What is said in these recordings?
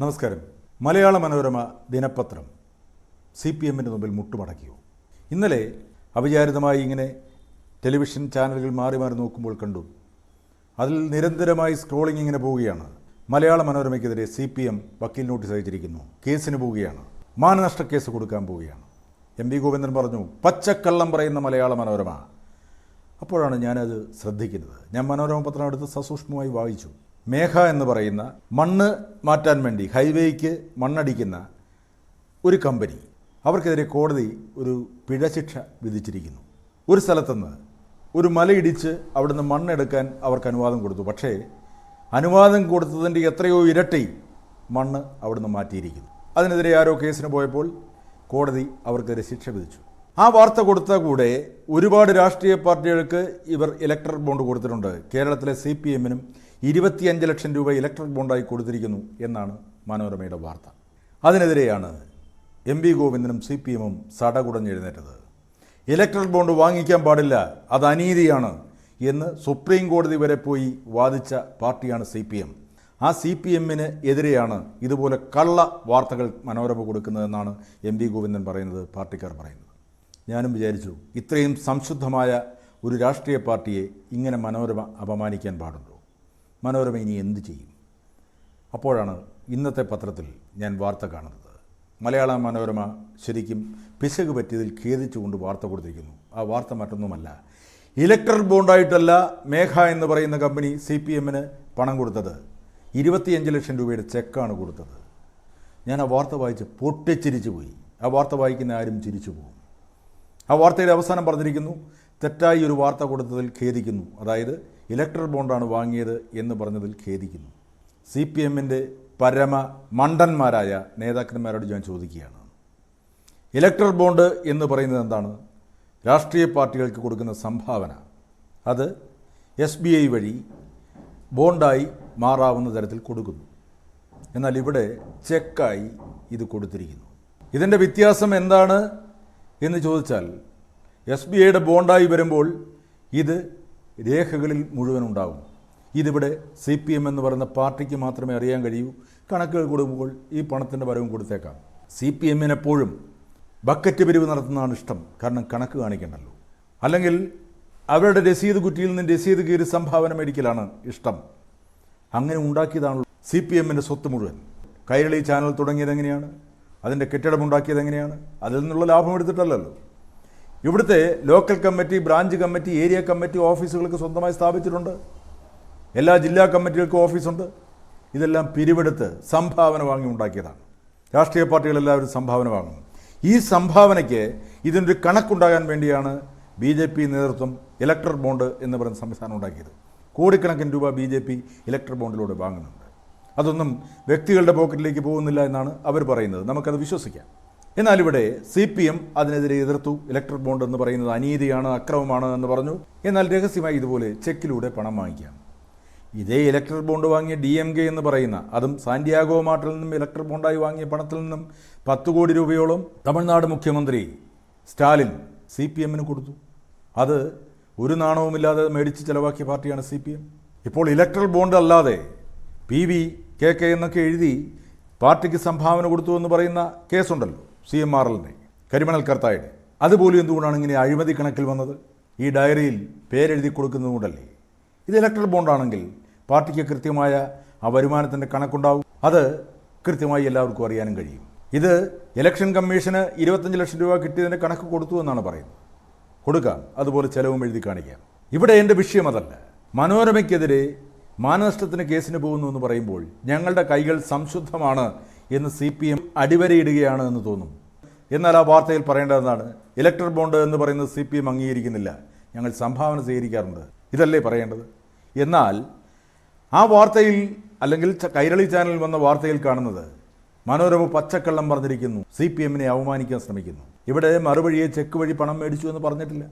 നമസ്കാരം. മലയാള മനോരമ ദിനപത്രം. C P എമ്മിന്റെ മുമ്പിൽ മുട്ടുമടക്കിയോ? ഇന്നലെ അവിചാരിതമായി ഇങ്ങനെ ടെലിവിഷൻ ചാനലുകൾ മാറി മാറി നോക്കുമ്പോൾ കണ്ടു. അതിൽ നിരന്തരമായി സ്ക്രോളിംഗ് ഇങ്ങനെ പോവുകയാണ്. മലയാള മനോരമയ്ക്കെതിരെ സി പി എം വക്കീൽ നോട്ടീസ് അയച്ചിരിക്കുന്നു. കേസിന് പോവുകയാണ്. മാനനഷ്ട കേസ് കൊടുക്കാൻ പോവുകയാണ്. എം വി ഗോവിന്ദൻ പറഞ്ഞു പച്ചക്കള്ളം പറയുന്ന മലയാള മനോരമ. അപ്പോഴാണ് ഞാനത് ശ്രദ്ധിക്കുന്നത്. ഞാൻ മനോരമ പത്രം എടുത്ത് സസൂക്ഷ്മമായി വായിച്ചു. മേഘ എന്ന് പറയുന്ന മണ്ണ് മാറ്റാൻ വേണ്ടി ഹൈവേക്ക് മണ്ണടിക്കുന്ന ഒരു കമ്പനി. അവർക്കെതിരെ കോടതി ഒരു പിഴശിക്ഷ വിധിച്ചിരിക്കുന്നു. ഒരു സ്ഥലത്തുനിന്ന് ഒരു മലയിടിച്ച് അവിടുന്ന് മണ്ണെടുക്കാൻ അവർക്ക് അനുവാദം കൊടുത്തു. പക്ഷേ അനുവാദം കൊടുത്തതിന്റെ എത്രയോ ഇരട്ടി മണ്ണ് അവിടുന്ന് മാറ്റിയിരിക്കുന്നു. അതിനെതിരെ ആരോ കേസിന് പോയപ്പോൾ കോടതി അവർക്കെതിരെ ശിക്ഷ വിധിച്ചു. ആ വാർത്ത കൊടുത്ത കൂടെ ഒരുപാട് രാഷ്ട്രീയ പാർട്ടികൾക്ക് ഇവർ ഇലക്ടർ ബോണ്ട് കൊടുത്തിട്ടുണ്ട്. കേരളത്തിലെ സി പി എമ്മിനും ഇരുപത്തിയഞ്ച് ലക്ഷം രൂപ ഇലക്ട്രിക് ബോണ്ടായി കൊടുത്തിരിക്കുന്നു എന്നാണ് മനോരമയുടെ വാർത്ത. അതിനെതിരെയാണ് എം വി ഗോവിന്ദനും സി പി എമ്മും സടകുടഞ്ഞെഴുന്നേറ്റത്. ഇലക്ട്രിക് ബോണ്ട് വാങ്ങിക്കാൻ പാടില്ല അത് അനീതിയാണ് എന്ന് സുപ്രീം കോടതി വരെ പോയി വാദിച്ച പാർട്ടിയാണ് സി പി എം. ആ സി പി എമ്മിന് എതിരെയാണ് ഇതുപോലെ കള്ള വാർത്തകൾ മനോരമ കൊടുക്കുന്നതെന്നാണ് എം വി ഗോവിന്ദൻ പറയുന്നത് പാർട്ടിക്കാർ പറയുന്നത്. ഞാനും വിചാരിച്ചു ഇത്രയും സംശുദ്ധമായ ഒരു രാഷ്ട്രീയ പാർട്ടിയെ ഇങ്ങനെ മനോരമ അപമാനിക്കാൻ പാടുണ്ടോ? മനോരമ ഇനി എന്ത് ചെയ്യും? അപ്പോഴാണ് ഇന്നത്തെ പത്രത്തിൽ ഞാൻ വാർത്ത കാണുന്നത്. മലയാള മനോരമ ശരിക്കും പിശക് പറ്റിയതിൽ ഖേദിച്ചുകൊണ്ട് വാർത്ത കൊടുത്തിരിക്കുന്നു. ആ വാർത്ത മറ്റൊന്നുമല്ല. ഇലക്ട്രൽ ബോണ്ടായിട്ടല്ല മേഘ എന്ന് പറയുന്ന കമ്പനി സി പി എമ്മിന് പണം കൊടുത്തത്. ഇരുപത്തിയഞ്ച് ലക്ഷം രൂപയുടെ ചെക്കാണ് കൊടുത്തത്. ഞാൻ ആ വാർത്ത വായിച്ച് പൊട്ടിച്ചിരിച്ചു പോയി. ആ വാർത്ത വായിക്കുന്ന ആരും ചിരിച്ചു പോകും. ആ വാർത്തയുടെ അവസാനം പറഞ്ഞിരിക്കുന്നു തെറ്റായി ഒരു വാർത്ത കൊടുത്തതിൽ ഖേദിക്കുന്നു. അതായത് ഇലക്ട്രൽ ബോണ്ടാണ് വാങ്ങിയത് എന്ന് പറഞ്ഞതിൽ ഖേദിക്കുന്നു. സി പി എമ്മിന്റെ പരമ മണ്ടന്മാരായ നേതാക്കന്മാരോട് ഞാൻ ചോദിക്കുകയാണ്. ഇലക്ട്രൽ ബോണ്ട് എന്ന് പറയുന്നത് എന്താണ്? രാഷ്ട്രീയ പാർട്ടികൾക്ക് കൊടുക്കുന്ന സംഭാവന. അത് എസ് ബി ഐ വഴി ബോണ്ടായി മാറാവുന്ന തരത്തിൽ കൊടുക്കുന്നു. എന്നാൽ ഇവിടെ ചെക്കായി ഇത് കൊടുത്തിരിക്കുന്നു. ഇതിന്റെ വ്യത്യാസം എന്താണ് എന്ന് ചോദിച്ചാൽ എസ് ബി ഐയുടെ ബോണ്ടായി വരുമ്പോൾ ഇത് രേഖകളിൽ മുഴുവൻ ഉണ്ടാകും. ഇതിവിടെ സി പി എം എന്ന് പറയുന്ന പാർട്ടിക്ക് മാത്രമേ അറിയാൻ കഴിയൂ. കണക്കുകൾ കൊടുക്കുമ്പോൾ ഈ പണത്തിന്റെ വരവും കൊടുത്തേക്കാം. സി പി എമ്മിനെപ്പോഴും ബക്കറ്റ് പിരിവ് നടത്തുന്നതാണ് ഇഷ്ടം. കാരണം കണക്ക് കാണിക്കണ്ടല്ലോ. അല്ലെങ്കിൽ അവരുടെ രസീത് കുറ്റിയിൽ നിന്ന് രസീത് കീറി സംഭാവന മേടിക്കലാണ് ഇഷ്ടം. അങ്ങനെ ഉണ്ടാക്കിയതാണല്ലോ സി പി എമ്മിന്റെ സ്വത്ത് മുഴുവൻ. കൈരളി ചാനൽ തുടങ്ങിയത് എങ്ങനെയാണ്? അതിന്റെ കെട്ടിടമുണ്ടാക്കിയത് എങ്ങനെയാണ്? അതിൽ നിന്നുള്ള ലാഭം എടുത്തിട്ടല്ലല്ലോ. ഇവിടുത്തെ local committee branch committee area committee ഓഫീസുകൾക്ക് സ്വന്തമായി സ്ഥാപിച്ചിട്ടുണ്ട്. എല്ലാ ജില്ലാ കമ്മിറ്റികൾക്കും ഓഫീസുണ്ട് ഇതെല്ലാം പിരിവെടുത്ത് സംഭാവന വാങ്ങി ഉണ്ടാക്കിയതാണ്. രാഷ്ട്രീയ പാർട്ടികളെല്ലാവരും സംഭാവന വാങ്ങും. ഈ സംഭാവനയ്ക്ക് ഇതിനൊരു കണക്കുണ്ടാകാൻ വേണ്ടിയാണ് ബി ജെ പി നേതൃത്വം ഇലക്ട്രൽ ബോണ്ട് എന്ന് പറയുന്ന സംവിധാനം ഉണ്ടാക്കിയത്. കോടിക്കണക്കിന് രൂപ ബി ജെ പി ഇലക്ട്രൽ ബോണ്ടിലൂടെ വാങ്ങുന്നുണ്ട്. അതൊന്നും വ്യക്തികളുടെ പോക്കറ്റിലേക്ക് പോകുന്നില്ല എന്നാണ് അവർ പറയുന്നത്. നമുക്കത് വിശ്വസിക്കാം. എന്നാൽ ഇവിടെ സി പി എം അതിനെതിരെ എതിർത്തു. ഇലക്ട്രിക് ബോണ്ട് എന്ന് പറയുന്നത് അനീതിയാണ് അക്രമമാണ് എന്ന് പറഞ്ഞു. എന്നാൽ രഹസ്യമായി ഇതുപോലെ ചെക്കിലൂടെ പണം വാങ്ങിക്കാം. ഇതേ ഇലക്ട്രിക് ബോണ്ട് വാങ്ങിയ ഡി എം കെ എന്ന് പറയുന്ന അതും സാന്റിയാഗോ മാർട്ടിൽ നിന്നും ഇലക്ട്രിക് ബോണ്ടായി വാങ്ങിയ പണത്തിൽ നിന്നും പത്ത് കോടി രൂപയോളം തമിഴ്നാട് മുഖ്യമന്ത്രി സ്റ്റാലിൻ സി പി എമ്മിന് കൊടുത്തു. അത് ഒരു നാണവുമില്ലാതെ മേടിച്ച് ചെലവാക്കിയ പാർട്ടിയാണ് സി പി എം ഇപ്പോൾ ഇലക്ട്രൽ ബോണ്ട് അല്ലാതെ പി വി കെ കെ എന്നൊക്കെ എഴുതി പാർട്ടിക്ക് സംഭാവന കൊടുത്തു എന്ന് പറയുന്ന കേസുണ്ടല്ലോ. സി എം ആർ എല്ലിന്റെ കരിമണൽ കർത്തായുടെ. അതുപോലും എന്തുകൊണ്ടാണ് ഇങ്ങനെ അഴിമതി കണക്കിൽ വന്നത്? ഈ ഡയറിയിൽ പേരെഴുതി കൊടുക്കുന്നതുകൊണ്ടല്ലേ ഇത് ഇലക്ട്രൽ ബോണ്ടാണെങ്കിൽ പാർട്ടിക്ക് കൃത്യമായ ആ വരുമാനത്തിന്റെ കണക്കുണ്ടാവും. അത് കൃത്യമായി എല്ലാവർക്കും അറിയാനും കഴിയും. ഇത് ഇലക്ഷൻ കമ്മീഷന് ഇരുപത്തഞ്ച് ലക്ഷം രൂപ കിട്ടിയതിന്റെ കണക്ക് കൊടുത്തു എന്നാണ് പറയുന്നത്. കൊടുക്കാം. അതുപോലെ ചിലവും എഴുതി കാണിക്കാം. ഇവിടെ എന്റെ വിഷയം അതല്ല. മനോരമയ്ക്കെതിരെ മാനനഷ്ടത്തിന് കേസിന് പോകുന്നു എന്ന് പറയുമ്പോൾ ഞങ്ങളുടെ കൈകൾ സംശുദ്ധമാണ് എന്ന് സി പി എം അടിവരയിടുകയാണ് എന്ന് തോന്നും. എന്നാൽ ആ വാർത്തയിൽ പറയേണ്ടതെന്നാണ് ഇലക്ട്രൽ ബോണ്ട് എന്ന് പറയുന്നത് സി പി എം അംഗീകരിക്കുന്നില്ല. ഞങ്ങൾ സംഭാവന സ്വീകരിക്കാറുണ്ട്. ഇതല്ലേ പറയേണ്ടത്? എന്നാൽ ആ വാർത്തയിൽ അല്ലെങ്കിൽ കൈരളി ചാനലിൽ വന്ന വാർത്തയിൽ കാണുന്നത് മനോരമ പച്ചക്കള്ളം പറഞ്ഞിരിക്കുന്നു. സി പി എമ്മിനെ അവമാനിക്കാൻ ശ്രമിക്കുന്നു. ഇവിടെ മറുപടിയെ ചെക്ക് വഴി പണം മേടിച്ചു എന്ന് പറഞ്ഞിട്ടില്ല.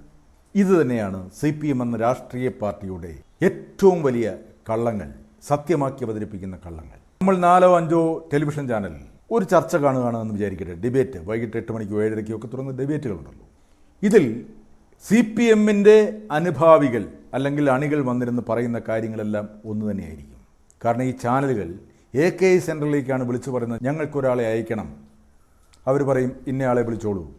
ഇത് തന്നെയാണ് സി പി എം എന്ന രാഷ്ട്രീയ പാർട്ടിയുടെ ഏറ്റവും വലിയ കള്ളങ്ങൾ സത്യമാക്കി അവതരിപ്പിക്കുന്ന കള്ളങ്ങൾ. നമ്മൾ നാലോ അഞ്ചോ ടെലിവിഷൻ ചാനലിൽ ഒരു ചർച്ച കാണുകയാണെന്ന് വിചാരിക്കട്ടെ ഡിബേറ്റ്. വൈകിട്ട് എട്ട് മണിക്കോ ഏഴരയ്ക്കോ ഒക്കെ തുടങ്ങുന്ന ഡിബേറ്റുകളുണ്ടല്ലോ. ഇതിൽ സി പി എമ്മിന്റെ അനുഭാവികൾ അല്ലെങ്കിൽ അണികൾ വന്നിരുന്ന് പറയുന്ന കാര്യങ്ങളെല്ലാം ഒന്ന് തന്നെയായിരിക്കും. കാരണം ഈ ചാനലുകൾ എ കെ ഐ സെന്ററിലേക്കാണ് വിളിച്ചു പറയുന്നത്. ഞങ്ങൾക്കൊരാളെ അയക്കണം. അവർ പറയും ഇന്നയാളെ വിളിച്ചോളൂ.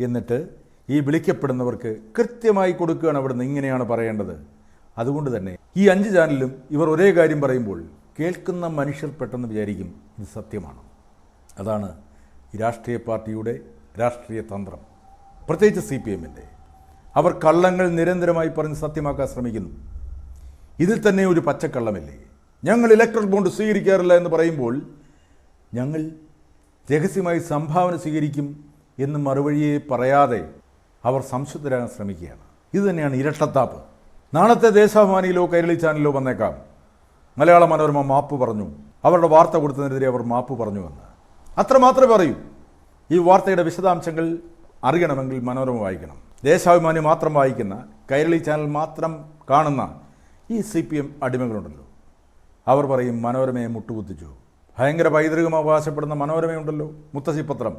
എന്നിട്ട് ഈ വിളിക്കപ്പെടുന്നവർക്ക് കൃത്യമായി കൊടുക്കുകയാണ് അവിടുന്ന് ഇങ്ങനെയാണ് പറയേണ്ടത്. അതുകൊണ്ട് തന്നെ ഈ അഞ്ച് ചാനലിലും ഇവർ ഒരേ കാര്യം പറയുമ്പോൾ കേൾക്കുന്ന മനുഷ്യർ പെട്ടെന്ന് വിചാരിക്കും ഇത് സത്യമാണ്? അതാണ് രാഷ്ട്രീയ പാർട്ടിയുടെ രാഷ്ട്രീയ തന്ത്രം. പ്രത്യേകിച്ച് സി പി എമ്മിന്റെ. അവർ കള്ളങ്ങൾ നിരന്തരമായി പറഞ്ഞ് സത്യമാക്കാൻ ശ്രമിക്കുന്നു. ഇതിൽ തന്നെ ഒരു പച്ചക്കള്ളമില്ലേ? ഞങ്ങൾ ഇലക്ട്രൽ ബോണ്ട് സ്വീകരിക്കാറില്ല എന്ന് പറയുമ്പോൾ ഞങ്ങൾ രഹസ്യമായി സംഭാവന സ്വീകരിക്കും എന്ന് മറുവഴിയെ പറയാതെ അവർ സംശുദ്ധരാകാൻ ശ്രമിക്കുകയാണ്. ഇത് തന്നെയാണ് ഇരട്ടത്താപ്പ്. നാളത്തെ ദേശാഭിമാനിയിലോ കൈരളി ചാനലിലോ വന്നേക്കാം. മലയാള മനോരമ മാപ്പ് പറഞ്ഞു. അവരുടെ വാർത്ത കൊടുത്തതിനെതിരെ അവർ മാപ്പ് പറഞ്ഞുവെന്ന് അത്ര മാത്രമേ പറയൂ. ഈ വാർത്തയുടെ വിശദാംശങ്ങൾ അറിയണമെങ്കിൽ മനോരമ വായിക്കണം. ദേശാഭിമാനി മാത്രം വായിക്കുന്ന കൈരളി ചാനൽ മാത്രം കാണുന്ന ഈ സി പി എം അടിമകളുണ്ടല്ലോ. അവർ പറയും മനോരമയെ മുട്ടുകുത്തിച്ചു. ഭയങ്കര പൈതൃകം അവകാശപ്പെടുന്ന മനോരമയുണ്ടല്ലോ മുത്തശ്ശി പത്രം.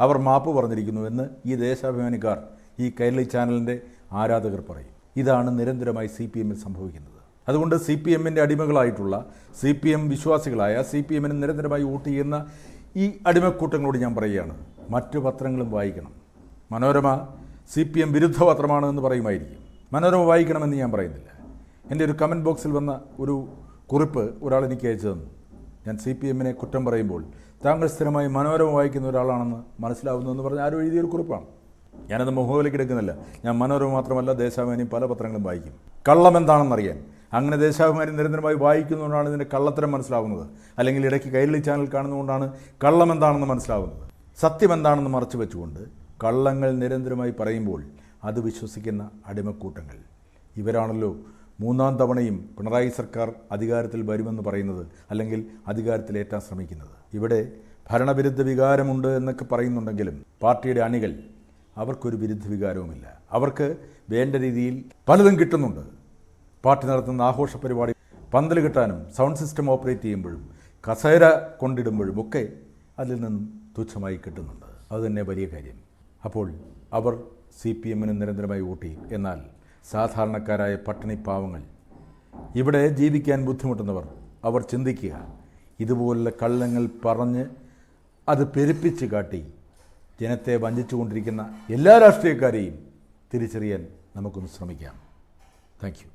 അവർ മാപ്പ് പറഞ്ഞിരിക്കുന്നു എന്ന് ഈ ദേശാഭിമാനിക്കാർ ഈ കൈരളി ചാനലിന്റെ ആരാധകർ പറയും. ഇതാണ് നിരന്തരമായി സി പി എമ്മിൽ സംഭവിക്കുന്നത്. അതുകൊണ്ട് സി പി എമ്മിന്റെ അടിമകളായിട്ടുള്ള സി പി എം വിശ്വാസികളായ സി പി എമ്മിന് നിരന്തരമായി വോട്ട് ചെയ്യുന്ന ഈ അടിമക്കൂട്ടങ്ങളോട് ഞാൻ പറയുകയാണ്. മറ്റു പത്രങ്ങളും വായിക്കണം. മനോരമ സി പി എം വിരുദ്ധ പത്രമാണ് എന്ന് പറയുമായിരിക്കും. മനോരമ വായിക്കണമെന്ന് ഞാൻ പറയുന്നില്ല. എന്റെ ഒരു കമന്റ് ബോക്സിൽ വന്ന ഒരു കുറിപ്പ് ഒരാൾ എനിക്ക് അയച്ചു തന്നു. ഞാൻ സി പി എമ്മിനെ കുറ്റം പറയുമ്പോൾ താങ്കൾ സ്ഥിരമായി മനോരമ വായിക്കുന്ന ഒരാളാണെന്ന് മനസ്സിലാവുന്നു എന്ന് പറഞ്ഞ് ആരും എഴുതിയൊരു കുറിപ്പാണ്. ഞാനത് മുഖവിലേക്ക് എടുക്കുന്നില്ല. ഞാൻ മനോരമ മാത്രമല്ല ദേശാഭിമാനിയും പല പത്രങ്ങളും വായിക്കും. കള്ളം എന്താണെന്നറിയാൻ അങ്ങനെ ദേശാഭിമാനി നിരന്തരമായി വായിക്കുന്നതുകൊണ്ടാണ് ഇതിന്റെ കള്ളത്തരം മനസ്സിലാവുന്നത്. അല്ലെങ്കിൽ ഇടയ്ക്ക് കൈരളി ചാനൽ കാണുന്നതുകൊണ്ടാണ് കള്ളം എന്താണെന്ന് മനസ്സിലാവുന്നത്. സത്യം എന്താണെന്ന് മറച്ചു വെച്ചുകൊണ്ട് കള്ളങ്ങൾ നിരന്തരമായി പറയുമ്പോൾ അത് വിശ്വസിക്കുന്ന അടിമക്കൂട്ടങ്ങൾ. ഇവരാണല്ലോ മൂന്നാം തവണയും പിണറായി സർക്കാർ അധികാരത്തിൽ വരുമെന്ന് പറയുന്നത് അല്ലെങ്കിൽ അധികാരത്തിലേറ്റാൻ ശ്രമിക്കുന്നത്. ഇവിടെ ഭരണവിരുദ്ധ വികാരമുണ്ട് എന്നൊക്കെ പറയുന്നുണ്ടെങ്കിലും പാർട്ടിയുടെ അണികൾ അവർക്കൊരു വിരുദ്ധ വികാരവുമില്ല. അവർക്ക് വേണ്ട രീതിയിൽ പലതും കിട്ടുന്നുണ്ട്. പാർട്ടി നടത്തുന്ന ആഘോഷ പരിപാടി പന്തൽ കിട്ടാനും സൗണ്ട് സിസ്റ്റം ഓപ്പറേറ്റ് ചെയ്യുമ്പോഴും കസേര കൊണ്ടിടുമ്പോഴും ഒക്കെ അതിൽ നിന്നും തുച്ഛമായി കിട്ടുന്നുണ്ട്. അതുതന്നെ വലിയ കാര്യം. അപ്പോൾ അവർ സി പി എമ്മിന് നിരന്തരമായി വോട്ട് ചെയ്യും. എന്നാൽ സാധാരണക്കാരായ പട്ടിണി പാവങ്ങൾ ഇവിടെ ജീവിക്കാൻ ബുദ്ധിമുട്ടുന്നവർ അവർ ചിന്തിക്കുക ഇതുപോലുള്ള കള്ളങ്ങൾ പറഞ്ഞ് അത് പെരുപ്പിച്ച് കാട്ടി ജനത്തെ വഞ്ചിച്ചുകൊണ്ടിരിക്കുന്ന എല്ലാ രാഷ്ട്രീയക്കാരെയും തിരിച്ചറിയാൻ നമുക്കൊന്ന് ശ്രമിക്കാം. താങ്ക്